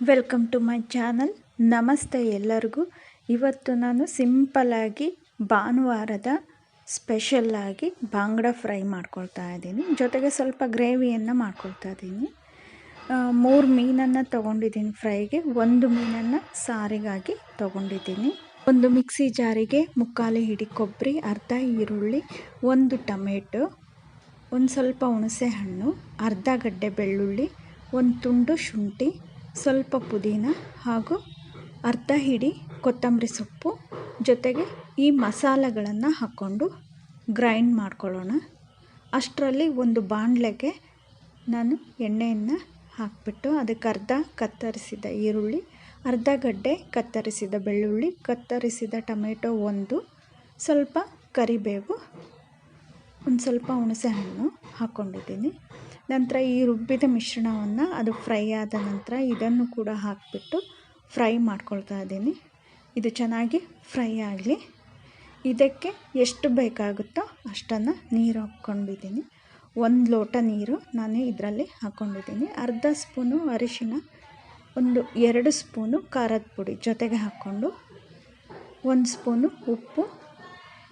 Welcome to my channel ನಮಸ್ತೆ ಎಲ್ಲರಿಗೂ. ಇವತ್ತು ನಾನು ಸಿಂಪಲ್ಲಾಗಿ ಭಾನುವಾರದ ಸ್ಪೆಷಲ್ಲಾಗಿ ಬಾಂಗ್ಡ ಫ್ರೈ ಮಾಡ್ಕೊಳ್ತಾ ಇದ್ದೀನಿ. ಜೊತೆಗೆ ಸ್ವಲ್ಪ ಗ್ರೇವಿಯನ್ನು ಮಾಡ್ಕೊಳ್ತಾ ಇದ್ದೀನಿ. ಮೂರು ಮೀನನ್ನು ತೊಗೊಂಡಿದ್ದೀನಿ ಫ್ರೈಗೆ. ಒಂದು ಮೀನನ್ನು ಸಾರಿಗಾಗಿ ತೊಗೊಂಡಿದ್ದೀನಿ. ಒಂದು ಮಿಕ್ಸಿ ಜಾರಿಗೆ ಮುಕ್ಕಾಲು ಹಿಡಿ ಕೊಬ್ಬರಿ, ಅರ್ಧ ಈರುಳ್ಳಿ, ಒಂದು ಟೊಮೆಟೊ, ಒಂದು ಸ್ವಲ್ಪ ಹುಣಸೆ ಹಣ್ಣು, ಅರ್ಧ ಗಡ್ಡೆ ಬೆಳ್ಳುಳ್ಳಿ, ಒಂದು ತುಂಡು ಶುಂಠಿ ಸ್ವಲ್ಪ ಪುದೀನ ಹಾಗೂ ಅರ್ಧ ಹಿಡಿ ಕೊತ್ತಂಬರಿ ಸೊಪ್ಪು ಜೊತೆಗೆ ಈ ಮಸಾಲೆಗಳನ್ನು ಹಾಕ್ಕೊಂಡು ಗ್ರೈಂಡ್ ಮಾಡ್ಕೊಳ್ಳೋಣ. ಅಷ್ಟರಲ್ಲಿ ಒಂದು ಬಾಣಲೆಗೆ ನಾನು ಎಣ್ಣೆಯನ್ನು ಹಾಕಿಬಿಟ್ಟು ಅದಕ್ಕೆ ಅರ್ಧ ಕತ್ತರಿಸಿದ ಈರುಳ್ಳಿ, ಅರ್ಧ ಗಡ್ಡೆ ಕತ್ತರಿಸಿದ ಬೆಳ್ಳುಳ್ಳಿ, ಕತ್ತರಿಸಿದ ಟೊಮೆಟೊ ಒಂದು, ಸ್ವಲ್ಪ ಕರಿಬೇವು, ಒಂದು ಸ್ವಲ್ಪ ಹುಣಸೆ ಹಣ್ಣು ಹಾಕ್ಕೊಂಡಿದ್ದೀನಿ. ನಂತರ ಈ ರುಬ್ಬಿದ ಮಿಶ್ರಣವನ್ನು ಅದು ಫ್ರೈ ಆದ ನಂತರ ಇದನ್ನು ಕೂಡ ಹಾಕಿಬಿಟ್ಟು ಫ್ರೈ ಮಾಡ್ಕೊಳ್ತಾ ಇದ್ದೀನಿ. ಇದು ಚೆನ್ನಾಗಿ ಫ್ರೈ ಆಗಲಿ. ಇದಕ್ಕೆ ಎಷ್ಟು ಬೇಕಾಗುತ್ತೋ ಅಷ್ಟನ್ನು ನೀರು ಹಾಕ್ಕೊಂಡಿದ್ದೀನಿ. ಒಂದು ಲೋಟ ನೀರು ನಾನು ಇದರಲ್ಲಿ ಹಾಕ್ಕೊಂಡಿದ್ದೀನಿ. ಅರ್ಧ ಸ್ಪೂನು ಅರಿಶಿನ ಒಂದು ಎರಡು ಸ್ಪೂನು ಖಾರದ ಪುಡಿ ಜೊತೆಗೆ ಹಾಕ್ಕೊಂಡು, ಒಂದು ಸ್ಪೂನು ಉಪ್ಪು,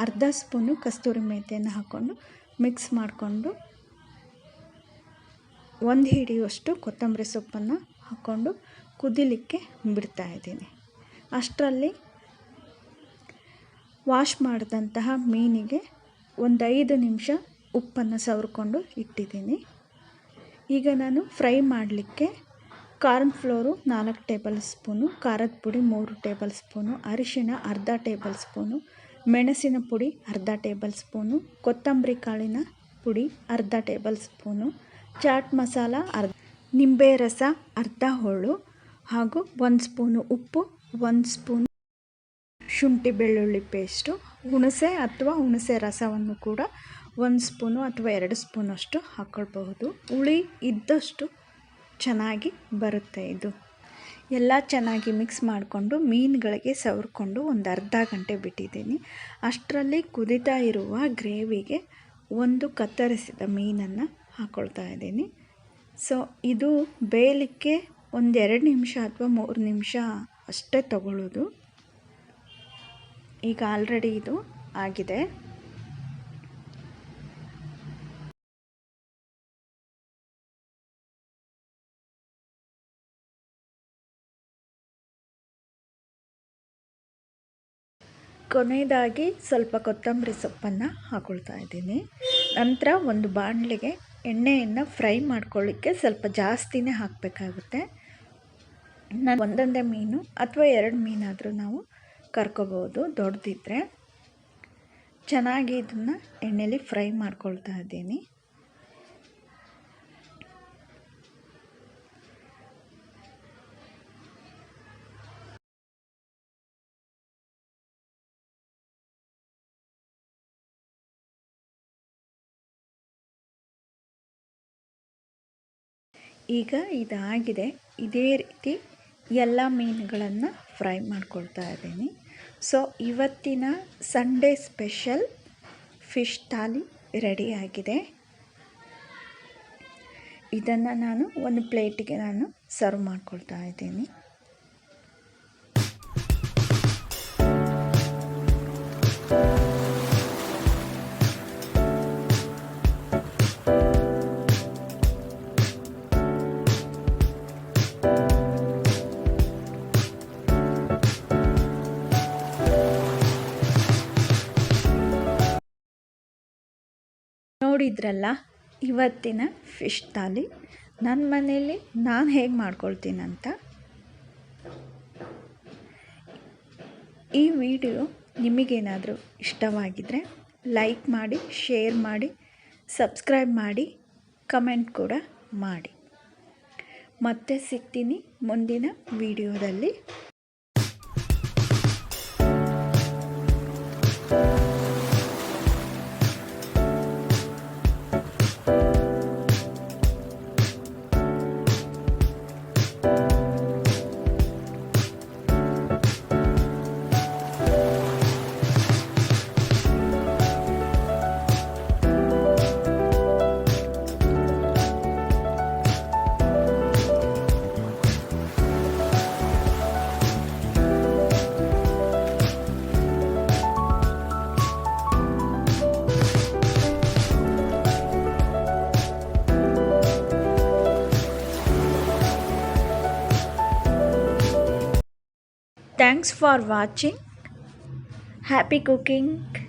ಅರ್ಧ ಸ್ಪೂನು ಕಸ್ತೂರಿ ಮೇಥಿಯನ್ನು ಹಾಕ್ಕೊಂಡು ಮಿಕ್ಸ್ ಮಾಡಿಕೊಂಡು ಒಂದು ಹಿಡಿಯುವಷ್ಟು ಕೊತ್ತಂಬರಿ ಸೊಪ್ಪನ್ನು ಹಾಕ್ಕೊಂಡು ಕುದಿಲಿಕ್ಕೆ ಬಿಡ್ತಾ ಇದ್ದೀನಿ. ಅಷ್ಟರಲ್ಲಿ ವಾಶ್ ಮಾಡಿದಂತಹ ಮೀನಿಗೆ ಒಂದು ಐದು ನಿಮಿಷ ಉಪ್ಪನ್ನು ಸವರ್ಕೊಂಡು ಇಟ್ಟಿದ್ದೀನಿ. ಈಗ ನಾನು ಫ್ರೈ ಮಾಡಲಿಕ್ಕೆ ಕಾರ್ನ್ ಫ್ಲೋರು ನಾಲ್ಕು ಟೇಬಲ್ ಸ್ಪೂನು, ಖಾರದ ಪುಡಿ ಮೂರು ಟೇಬಲ್ ಸ್ಪೂನು, ಅರಿಶಿಣ ಅರ್ಧ ಟೇಬಲ್ ಸ್ಪೂನು, ಮೆಣಸಿನ ಪುಡಿ ಅರ್ಧ ಟೇಬಲ್ ಸ್ಪೂನು, ಕೊತ್ತಂಬರಿ ಕಾಳಿನ ಪುಡಿ ಅರ್ಧ ಟೇಬಲ್ ಸ್ಪೂನು ಚಾಟ್ ಮಸಾಲ, ಅರ್ಧ ನಿಂಬೆ ರಸ, ಅರ್ಧ ಹೋಳು ಹಾಗೂ ಒಂದು ಸ್ಪೂನು ಉಪ್ಪು, ಒಂದು ಸ್ಪೂನು ಶುಂಠಿ ಬೆಳ್ಳುಳ್ಳಿ ಪೇಸ್ಟು ಹುಣಸೆ ಅಥವಾ ಹುಣಸೆ ರಸವನ್ನು ಕೂಡ ಒಂದು ಸ್ಪೂನು ಅಥವಾ ಎರಡು ಸ್ಪೂನಷ್ಟು ಹಾಕ್ಕೊಳ್ಬಹುದು ಹುಳಿ ಇದ್ದಷ್ಟು ಚೆನ್ನಾಗಿ ಬರುತ್ತೆ ಇದು. ಎಲ್ಲ ಚೆನ್ನಾಗಿ ಮಿಕ್ಸ್ ಮಾಡಿಕೊಂಡು ಮೀನುಗಳಿಗೆ ಸವರ್ಕೊಂಡು ಒಂದು ಅರ್ಧ ಗಂಟೆ ಬಿಟ್ಟಿದ್ದೀನಿ. ಅಷ್ಟರಲ್ಲಿ ಕುದಿತಾ ಇರುವ ಗ್ರೇವಿಗೆ ಒಂದು ಕತ್ತರಿಸಿದ ಮೀನನ್ನು ಹಾಕ್ಕೊಳ್ತಾ ಇದ್ದೀನಿ. ಸೊ ಇದು ಬೇಯಲಿಕ್ಕೆ ಒಂದೆರಡು ನಿಮಿಷ ಅಥವಾ ಮೂರು ನಿಮಿಷ ಅಷ್ಟೇ ತಗೊಳ್ಳೋದು. ಈಗ ಆಲ್ರೆಡಿ ಇದು ಆಗಿದೆ. ಕೊನೆಯದಾಗಿ ಸ್ವಲ್ಪ ಕೊತ್ತಂಬರಿ ಸೊಪ್ಪನ್ನು ಹಾಕ್ಕೊಳ್ತಾ ಇದ್ದೀನಿ. ನಂತರ ಒಂದು ಬಾಣಲೆಗೆ ಎಣ್ಣೆಯನ್ನು ಫ್ರೈ ಮಾಡ್ಕೊಳ್ಳಿಕ್ಕೆ ಸ್ವಲ್ಪ ಜಾಸ್ತಿನೇ ಹಾಕಬೇಕಾಗುತ್ತೆ. ನಾನು ಒಂದೊಂದೇ ಮೀನು ಅಥವಾ ಎರಡು ಮೀನಾದರೂ ನಾವು ಕರ್ಕೋಬೋದು ದೊಡ್ಡದಿದ್ದರೆ ಚೆನ್ನಾಗಿ ಇದನ್ನು ಎಣ್ಣೆಲಿ ಫ್ರೈ ಮಾಡ್ಕೊಳ್ತಾ ಇದ್ದೀನಿ. ಈಗ ಇದಾಗಿದೆ. ಇದೇ ರೀತಿ ಎಲ್ಲ ಮೀನುಗಳನ್ನು ಫ್ರೈ ಮಾಡ್ಕೊಳ್ತಾ ಇದ್ದೀನಿ. ಸೊ ಇವತ್ತಿನ ಸಂಡೇ ಸ್ಪೆಷಲ್ ಫಿಶ್ ಥಾಲಿ ರೆಡಿಯಾಗಿದೆ ಇದನ್ನು ನಾನು ಒಂದು ಪ್ಲೇಟಿಗೆ ನಾನು ಸರ್ವ್ ಮಾಡ್ಕೊಳ್ತಾ ಇದ್ದೀನಿ. ನೋಡಿದ್ರಲ್ಲ, ಇವತ್ತಿನ ಫಿಶ್ ಥಾಲಿ. ನನ್ನ ಮನೆಯಲ್ಲಿ ನಾನು ಹೇಗೆ ಮಾಡ್ಕೊಳ್ತೀನಂತ? ಈ ವಿಡಿಯೋ ನಿಮಗೇನಾದರೂ ಇಷ್ಟವಾಗಿದ್ದರೆ ಲೈಕ್ ಮಾಡಿ, ಶೇರ್ ಮಾಡಿ, ಸಬ್ಸ್ಕ್ರೈಬ್ ಮಾಡಿ, ಕಮೆಂಟ್ ಕೂಡ ಮಾಡಿ. ಮತ್ತೆ ಸಿಗ್ತೀನಿ ಮುಂದಿನ ವಿಡಿಯೋದಲ್ಲಿ. Bye. Thanks for watching. Happy cooking.